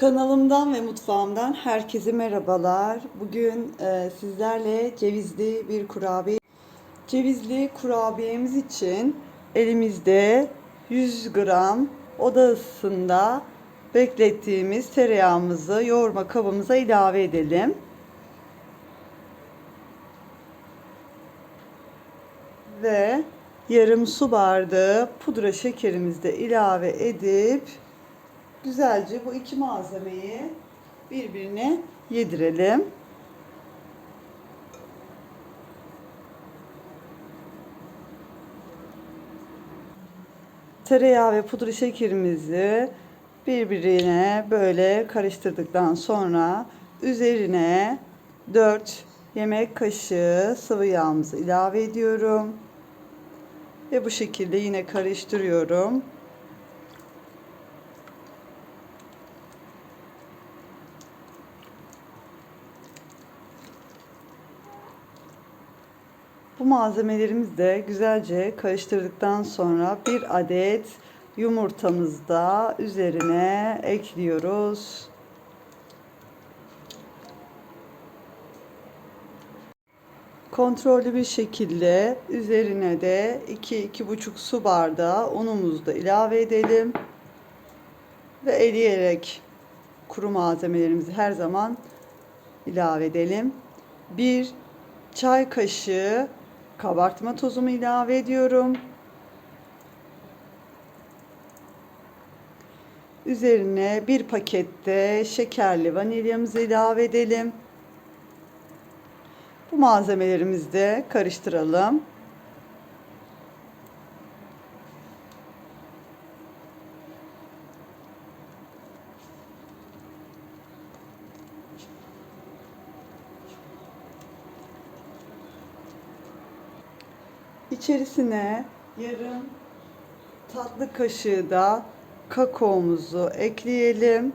Kanalımdan ve mutfağımdan herkese merhabalar. Bugün e, sizlerle cevizli bir kurabiye. Cevizli kurabiyemiz için elimizde 100 gram oda ısısında beklettiğimiz tereyağımızı yoğurma kabımıza ilave edelim. Ve yarım su bardağı pudra şekerimizi de ilave edip güzelce bu iki malzemeyi birbirine yedirelim. Tereyağı ve pudra şekerimizi birbirine böyle karıştırdıktan sonra üzerine 4 yemek kaşığı sıvı yağımızı ilave ediyorum. Ve bu şekilde yine karıştırıyorum. Malzemelerimizi de güzelce karıştırdıktan sonra bir adet yumurtamızı da üzerine ekliyoruz. Kontrollü bir şekilde üzerine de 2-2,5 su bardağı unumuzu da ilave edelim. Ve eleyerek kuru malzemelerimizi her zaman ilave edelim. Bir çay kaşığı kabartma tozumu ilave ediyorum. Üzerine bir pakette şekerli vanilyamızı ilave edelim. Bu malzemelerimizi de karıştıralım. İçerisine yarım tatlı kaşığı da kakaomuzu ekleyelim.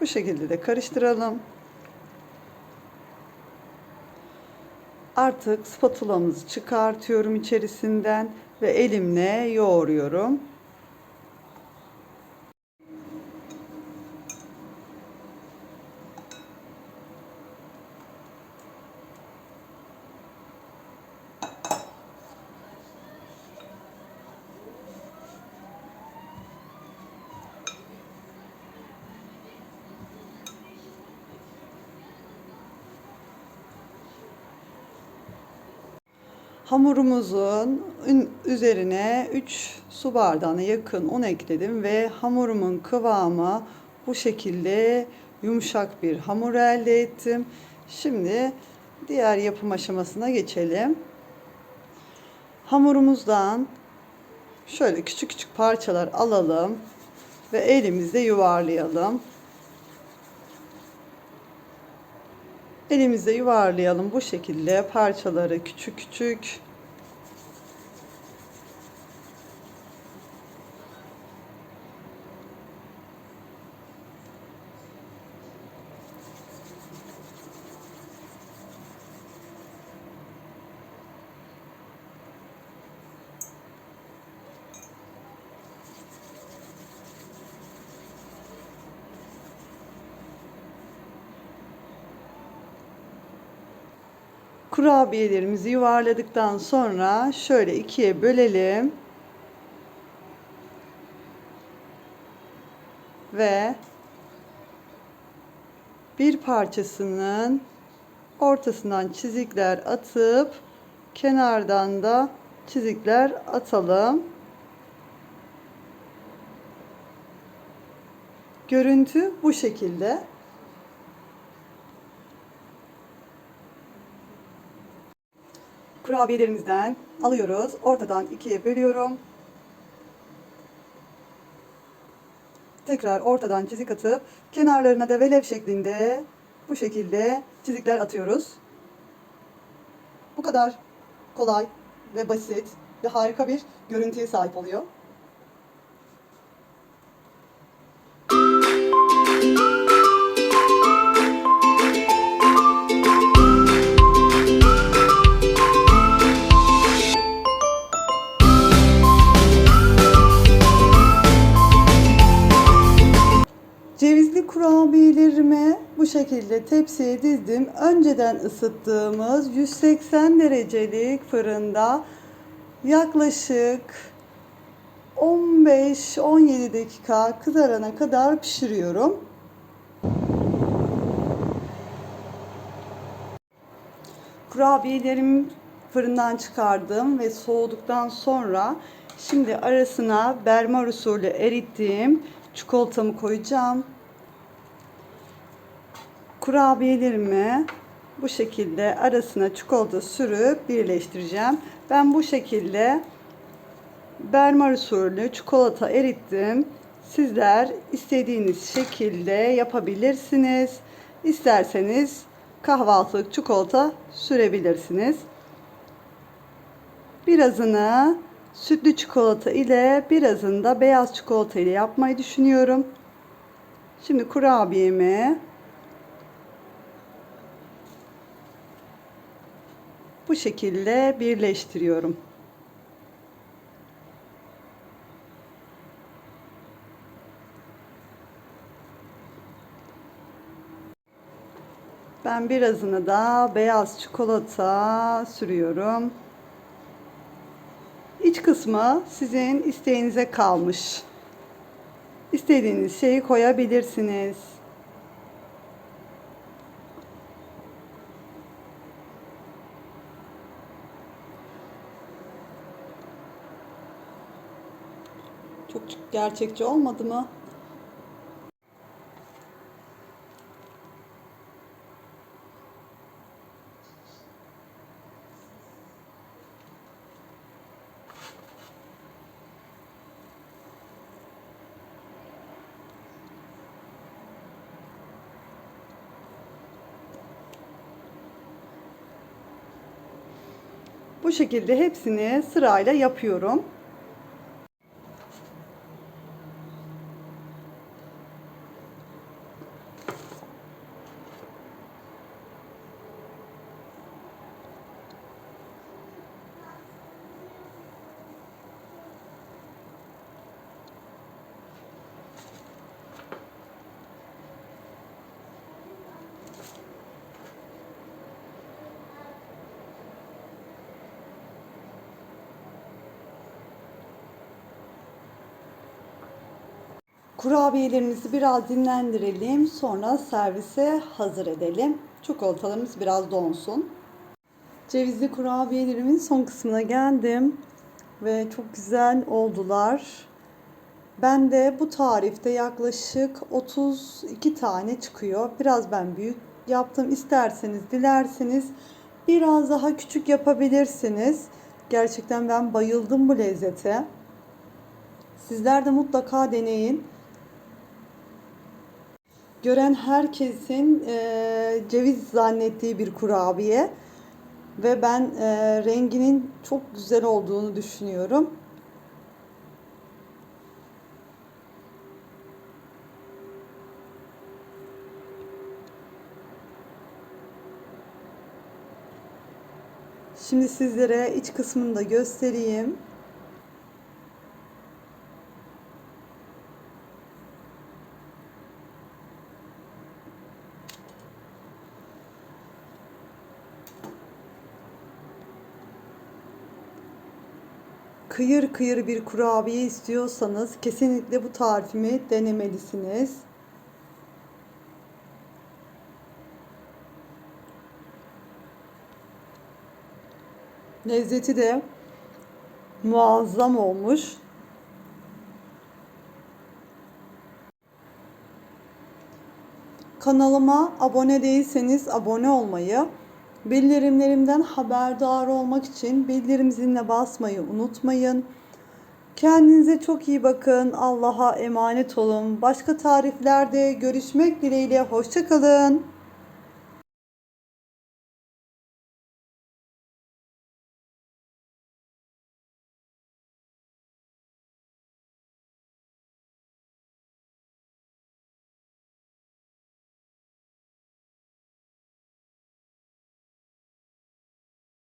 Bu şekilde de karıştıralım. Artık spatulamızı çıkartıyorum içerisinden ve elimle yoğuruyorum. Hamurumuzun üzerine 3 su bardağına yakın un ekledim ve hamurumun kıvamı bu şekilde yumuşak bir hamur elde ettim. Şimdi diğer yapım aşamasına geçelim. Hamurumuzdan şöyle küçük küçük parçalar alalım ve elimizde yuvarlayalım. Elimizde yuvarlayalım bu şekilde parçaları küçük küçük. Kurabiyelerimizi yuvarladıktan sonra şöyle ikiye bölelim. Ve bir parçasının ortasından çizikler atıp kenardan da çizikler atalım. Görüntü bu şekilde. Kurabiyelerimizden alıyoruz. Ortadan ikiye bölüyorum. Tekrar ortadan çizik atıp kenarlarına da velev şeklinde bu şekilde çizikler atıyoruz. Bu kadar kolay ve basit ve harika bir görüntüye sahip oluyor. Cevizli kurabiyelerimi bu şekilde tepsiye dizdim. Önceden ısıttığımız 180 derecelik fırında yaklaşık 15-17 dakika kızarana kadar pişiriyorum. Kurabiyelerimi fırından çıkardım ve soğuduktan sonra şimdi arasına bermar usulü erittiğim çikolatamı koyacağım. Kurabiyelerimi bu şekilde arasına çikolata sürüp birleştireceğim. Ben bu şekilde bermar usulü çikolata erittim. Sizler istediğiniz şekilde yapabilirsiniz. İsterseniz kahvaltılık çikolata sürebilirsiniz. Birazını sütlü çikolata ile birazını da beyaz çikolata ile yapmayı düşünüyorum. Şimdi kurabiyemi bu şekilde birleştiriyorum. Ben birazını da beyaz çikolata sürüyorum. İç kısmı sizin isteğinize kalmış. İstediğiniz şeyi koyabilirsiniz. Çok gerçekçi olmadı mı? Bu şekilde hepsini sırayla yapıyorum. Kurabiyelerimizi biraz dinlendirelim. Sonra servise hazır edelim. Çikolatalarımız biraz donsun. Cevizli kurabiyelerimin son kısmına geldim. Ve çok güzel oldular. Ben de bu tarifte yaklaşık 32 tane çıkıyor. Biraz ben büyük yaptım. İsterseniz, dilerseniz biraz daha küçük yapabilirsiniz. Gerçekten ben bayıldım bu lezzete. Sizler de mutlaka deneyin. Gören herkesin e, ceviz zannettiği bir kurabiye ve ben e, renginin çok güzel olduğunu düşünüyorum. Şimdi sizlere iç kısmını da göstereyim. Kıyır kıyır bir kurabiye istiyorsanız kesinlikle bu tarifimi denemelisiniz. Lezzeti de muazzam olmuş. Kanalıma abone değilseniz abone olmayı, Bildirimlerimden haberdar olmak için bildirim ziline basmayı unutmayın. Kendinize çok iyi bakın. Allah'a emanet olun. Başka tariflerde görüşmek dileğiyle. Hoşçakalın.